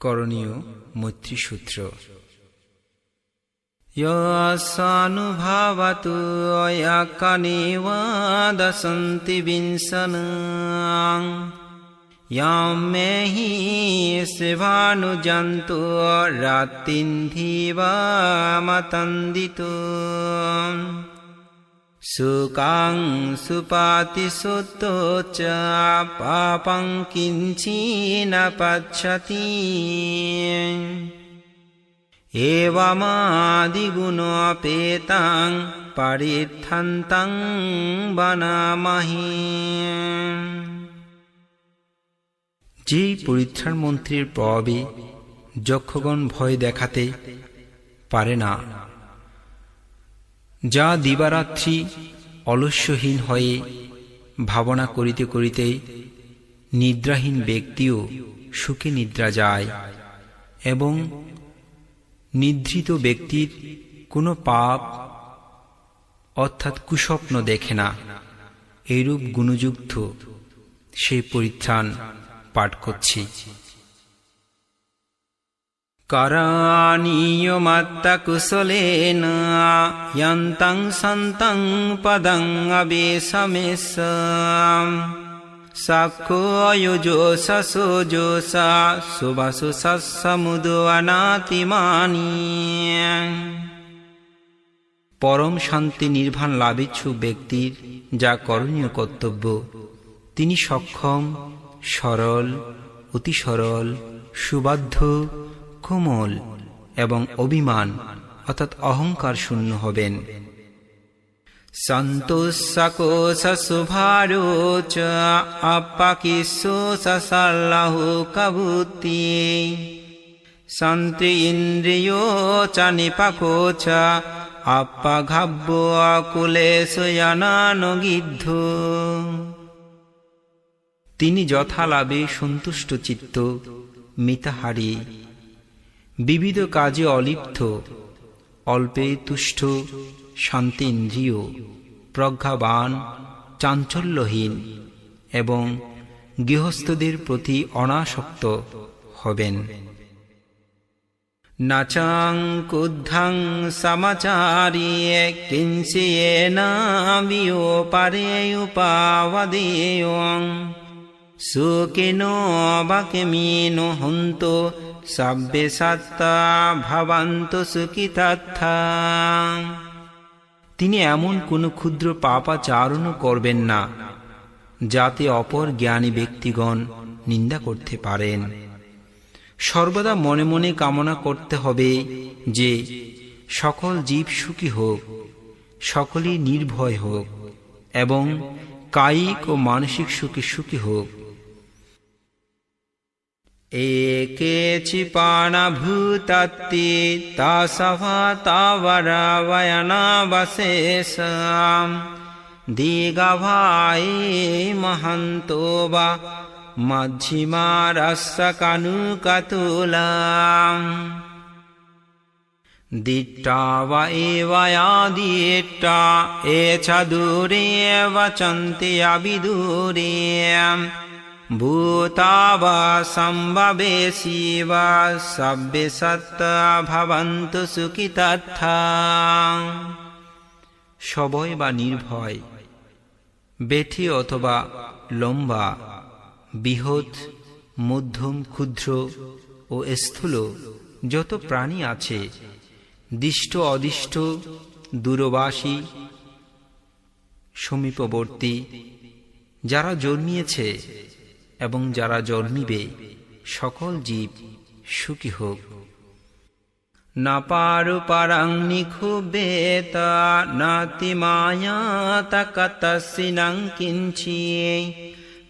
করণীয় মৈত্রীসূত্র। ইয়াসানুভাবাতু ইয়াকানিবাদসন্তি বিংসনাং ইয়াম মে হি শিবানুজন্তু রাত্রিন্ধিবামতন্দিতু সুকাং সুপাতিসুতো চ পাপং কিঞ্চিন পচ্ছতি এবমাদিগুণপেতাং পরিথন্তং বনামহি যেই পরিত্রাণ মন্ত্রীর প্রভাবে যক্ষগণ ভয় দেখাতে পারে না। যা দিবারাত্রি অলস্যহীন হয়ে ভাবনা করিতে করিতে নিদ্রাহীন ব্যক্তিও সুখে নিদ্রা যায় এবং নিদ্রিত ব্যক্তির কোনো পাপ অর্থাৎ কুস্বপ্ন দেখে না। এইরূপ গুণযুক্ত সেই পরিত্রাণ পাঠ করছি। कराणीयमत्तकुशलेन यन्तं सन्तं पदङ्गवेशमेश साक्षोऽयुजोषसोजोषा सुवसु সসমুদনাতিমানি পরম শান্তি নির্বাণ লাভেচ্ছু ব্যক্তির যা করণীয় কর্তব্য তিনি সক্ষম সরল অতি সরল সুবাধ্য কোমল এবং অভিমান, অর্থাৎ অহংকার শূন্য হবেন। সন্তোষকোশুভারোচ আপাকিশোষাল্লাহু কবুতি। সন্ত্রি ইন্দ্রিয় চ নিপাকোচ আপাঘাব্য কুলেশয়ানানগিদ্ধ তিনি যথালাভে সন্তুষ্ট চিত্ত, মিতাহারী বিবিধ কাজে অলিপ্ত, অল্পে তুষ্ট শান্তি ইন্দ্রিয় প্রজ্ঞাবান, চাঞ্চল্যহীন এবং গৃহস্থদের প্রতি অনাসক্ত হবেন। নাচাং কুদ্ধাং সমাচারি কিঞ্চিয়েন বিয়োপারে উপাবদেয় সুখিনো বাক্যমিনো হন্ত সব্যে সত্তা ভবন্ত সুখিতথা তিনি এমন কোনো ক্ষুদ্র পাপাচারণও করবেন না, যাতে অপর জ্ঞানী ব্যক্তিগণ নিন্দা করতে পারেন। সর্বদা মনে মনে কামনা করতে হবে যে, সকল জীব সুখী হোক, সকলেই নির্ভয় হোক, এবং কায়িক ও মানসিক সুখে সুখী হোক। ඒකේචිපානභූතත්ති තාසවාතාවරවයනාවසේසාම් දීගවායේ මහන්තෝබ මජ්ජිමාරස්ස කනුකතුලාම් දිට්ටාව ඒවයාදිට්ටා ඒචදුරේ වචන්ති අබිදුරියම් च दूरे वचन्ति अविदूरे ভূতাবা সম্ভবে শিব সব্যে সত্য ভবন্তু সুখী তথা সবয় বা নির্ভয় বেঠি অথবা লম্বা বৃহৎ মধ্যম ক্ষুদ্র ও স্থূল যত প্রাণী আছে দিষ্ট অদিষ্ট দূরবাসী সমীপবর্তী যারা জন্মিয়েছে এবং যারা জন্মিবে সকল জীব সুখী হোক। না পারু পারাং নিখুবেতা নাতি মায়া তকতসিনাং কিঞ্চিয়ে।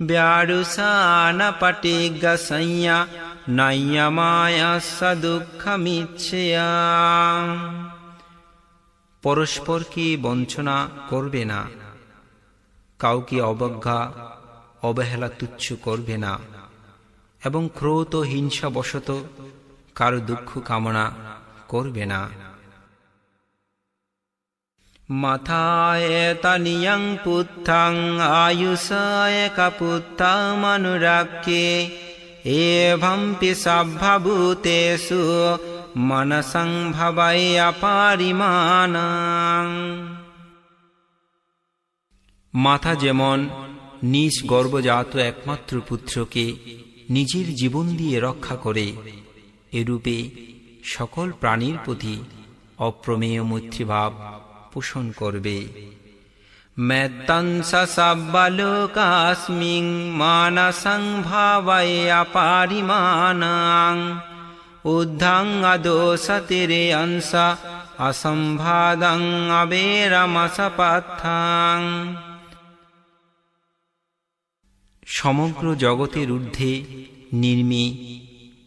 ব্যারুষান পটিগসংয়া নয়্য মায়া সদুঃখমিচ্ছয়া পরস্পরকে বঞ্চনা করবে না? কাউকে অবজ্ঞা অবহেলা তুচ্ছ করবে না এবং ক্রোধ ও হিংসাবশত কারও দুঃখ কামনা করবে না। মাথায় তানিয়াং পুত্থাং, আয়ুষায় কাপুত্থামানুরাক্ষে এভাম্পি সভ্যভূতেষু মনসং ভবাই অপারিমানাং। মাথা যেমন নিজ গর্ভজাত একমাত্র পুত্রকে নিজের জীবন দিয়ে রক্ষা করে। এরূপে সকল প্রাণীর প্রতি অপ্রমেয় মৈত্রীভাব পোষণ করবে। মেত্তংস সব্বলোকাস্মিং মানসং ভাবয়া পারিমানাং উদ্ধাং আদোষতিরে অংস অসম্ভাদং আবেরমসপথাং সমগ্র জগতের ঊর্ধ্বে নির্মী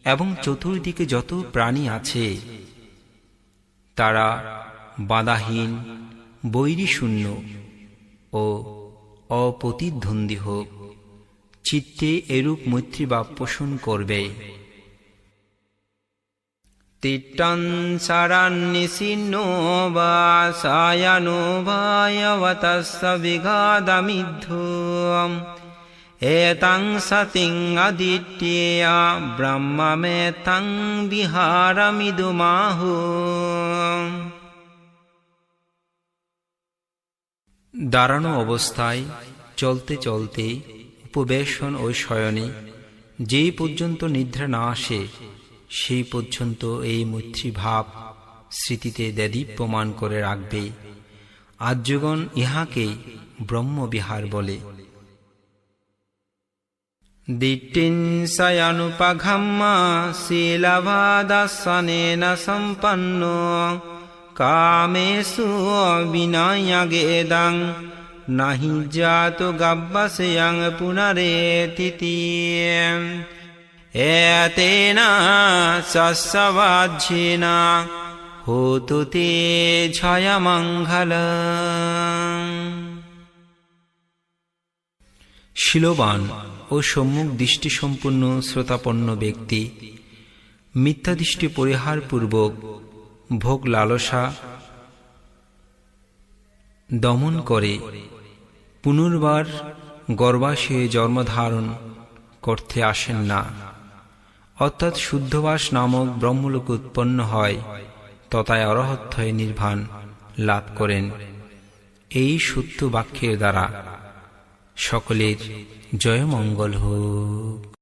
এবং চতুর্দিকে যত প্রাণী আছে, তারা বাধাহীন, বৈরীশূন্য ও অপ্রতিদ্বন্দ্বী হোক। চিত্তে এরূপ মৈত্রীভাব পোষণ করবে। তিট্টং শরণ্যসিন্নো বা সায়ানো ভায়বতস্য বিঘাদমিদ্ধুম। এতং সতিং আদিত্যেয়া ব্রহ্মমেতং বিহারমিদুমাহু দাঁড়ানো অবস্থায় চলতে চলতে উপবেশন ও শয়নে যেই পর্যন্ত নিদ্রা না আসে, সেই পর্যন্ত এই মৈত্রী ভাব স্মৃতিতে দেদীপ্যমান করে রাখবে। আর্যগণ ইহাকে ব্রহ্মবিহার বলে। දිට්ටින් සයනු පගම්මා සීලවාදස්සනේන සම්පන්නෝ කාමේසුවෝ විනායගේදං නහිජාතු ගබ්බසයං පුනරේතිතිය ඒතේන සස්සවාජ්ජිනා හෝතුතේ ජයමංහල শিলবান ও সম্মুখ দৃষ্টিসম্পন্ন শ্রোতাপন্ন ব্যক্তি, মিথ্যাদৃষ্টি পরিহারপূর্বক ভোগ লালসা দমন করে, পুনর্বার গর্ভাশয়ে জন্মধারণ করতে আসেন না। অর্থাৎ শুদ্ধবাস নামক ব্রহ্মলোক উৎপন্ন হয়, তথায় অরহত হয়ে নির্বাণ লাভ করেন। এই সত্য বাক্যের দ্বারা সকলের জয়মঙ্গল হোক।